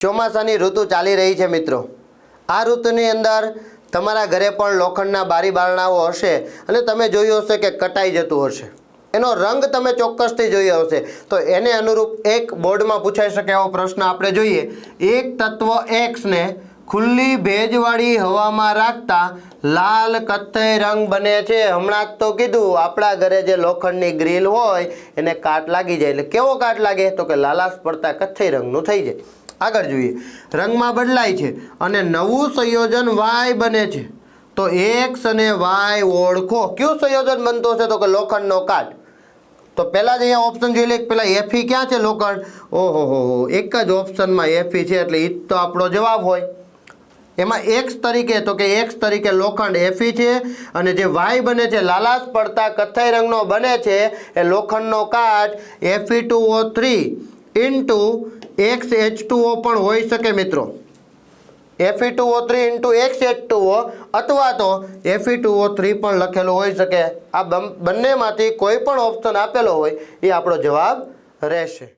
ચોમાસાની ઋતુ ચાલી રહી છે મિત્રો. આ ઋતુની અંદર તમારા ઘરે પણ લોખંડના બારી બારણાઓ હશે અને તમે જોયું હશે કે કટાઈ જતું હશે. એનો રંગ તમે ચોક્કસથી જોયો હશે. તો એને અનુરૂપ એક બોર્ડમાં પૂછાઈ શકે એવો પ્રશ્ન આપણે જોઈએ. એક તત્વ એક્સને ખુલ્લી ભેજવાળી હવામાં રાખતા લાલ કથ્થઈ રંગ બને છે. હમણાં જ તો કીધું, આપણા ઘરે જે લોખંડની ગ્રીલ હોય, એને કાટ લાગી જાય. એટલે કેવો કાટ લાગે? તો કે લાલાશ પડતા કથ્થઈ રંગનું થઈ જાય. આગળ જોઈએ. રંગમાં બદલાય છે અને નવું સંયોજન વાય બને છે. તો એક્સ અને વાય ઓળખો. કયું સંયોજન બનતો છે તો કે લોખંડનો કાટ. તો પહેલાં જ અહીંયા ઓપ્શન જોઈ લે. પહેલાં એફી ક્યાં છે લોખંડ? ઓહો, હો હો. એક જ ઓપ્શનમાં એફી છે એટલે એ તો આપણો જવાબ હોય. એમાં એક્સ તરીકે, તો કે એક્સ તરીકે લોખંડ એફી છે અને જે વાય બને છે, લાલાશ પડતા કથ્થઈ રંગનો બને છે, એ લોખંડનો કાટ Fe two O three into X H two O પણ હોઈ શકે મિત્રો. Fe two three into X H two O અથવા તો એફી ટુ ઓ થ્રી પણ લખેલું હોઈ શકે. આ બંનેમાંથી કોઈ પણ ઓપ્શન આપેલો હોય એ આપણો જવાબ રહેશે.